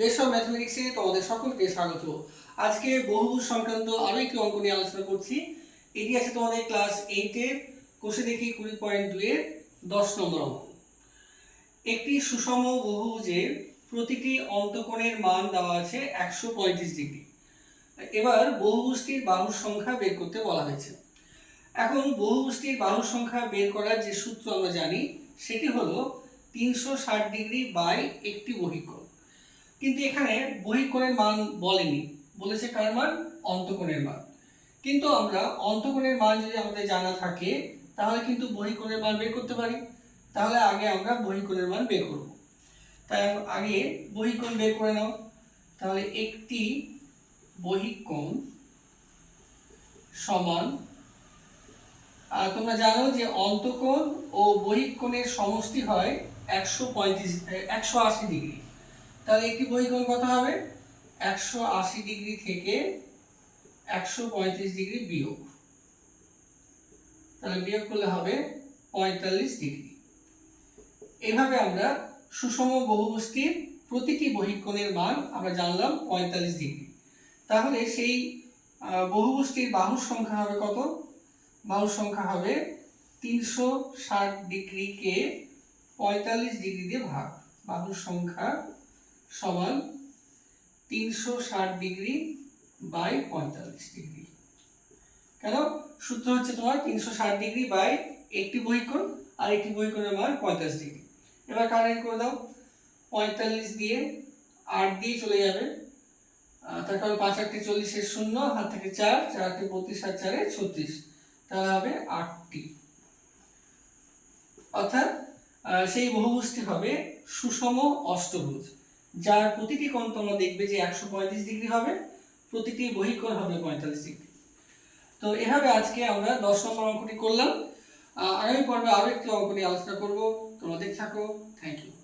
বেশ ম্যাথমেটিক্সে তোমাদের সকলকে স্বাগত। আজকে বহুভুজ সংক্রান্ত আরও একটি অঙ্ক নিয়ে আলোচনা করছি। এটি আছে তোমাদের ক্লাস এইটের কোষে দেখি কুড়ি পয়েন্ট দুয়ের দশ নম্বর অঙ্ক। একটি সুষম বহুভুজের প্রতিটি অন্তকোণের মান দেওয়া আছে একশো পঁয়ত্রিশ ডিগ্রি। এবার বহুভুজটির বাহুর সংখ্যা বের করতে বলা হয়েছে। এখন বহুভুজটির বাহুর সংখ্যা বের করার যে সূত্র আমরা জানি, সেটি হলো তিনশো ষাট ডিগ্রি বাই একটি বহিকোণ। কিন্তু এখানে বহিকোণের মান বলেনি। বলেছে কার মান? অন্তকোণের মান। কিন্তু আমরা অন্তকোণের মান যদি আমাদের জানা থাকে, তাহলে কিন্তু বহিকোণের মান বের করতে পারি। তাহলে আগে আমরা বহিকোণের মান বের করব। তাই আগে বহিকোণ বের করে নাও। তাহলে একটি বহিকোণ সমান, আর তোমরা জানো যে অন্তকোণ ও বহিকোণের সমষ্টি হয় একশো পঁয়ত্রিশ, একশো আশি ডিগ্রি। তাহলে একটি বহিকোণ কত হবে? একশো আশি ডিগ্রি থেকে একশো পঁয়ত্রিশ ডিগ্রি বিয়োগ। তাহলে বিয়োগ করলে হবে পঁয়তাল্লিশ ডিগ্রি। এভাবে আমরা সুষম বহুবস্তির প্রতিটি বহিকোণের মান আমরা জানলাম পঁয়তাল্লিশ ডিগ্রি। তাহলে সেই বহুবস্তির বাহুর সংখ্যা হবে কত? বাহুর সংখ্যা হবে তিনশো ষাট ডিগ্রিকে পঁয়তাল্লিশ ডিগ্রি দিয়ে ভাগ। বাহুর সংখ্যা সমান তিনশো ষাট ডিগ্রি বাই পঁয়তাল্লিশ ডিগ্রি। কেন? সূত্র হচ্ছে তোমার তিনশো ষাট ডিগ্রি বাই একটি বহিকোণ আর একটি বহিকোণের মান পঁয়তাল্লিশ ডিগ্রি। এবার কারেন্ট করে দাও? পঁয়তাল্লিশ দিয়ে আট দিয়ে চলে যাবে। তার কারণ পাঁচ আটটি চল্লিশের শূন্য, হাত থেকে চার চার আটটি বত্রিশ আর চারে ছত্রিশ। তাহলে হবে আটটি। অর্থাৎ সেই বহুভুজটি হবে সুষম অষ্টভুজ। যার প্রতিটি কোণ তোমরা দেখবে যে একশো পঁয়ত্রিশ ডিগ্রি হবে, প্রতিটি বহিকোণ হবে পঁয়তাল্লিশ ডিগ্রি। তো এভাবে আজকে আমরা দশ নম্বর অঙ্কটি করলাম। আগামী পর্বে আরও একটি অঙ্ক নিয়ে আলোচনা করব। তোমরা দেখে থাকো। Thank you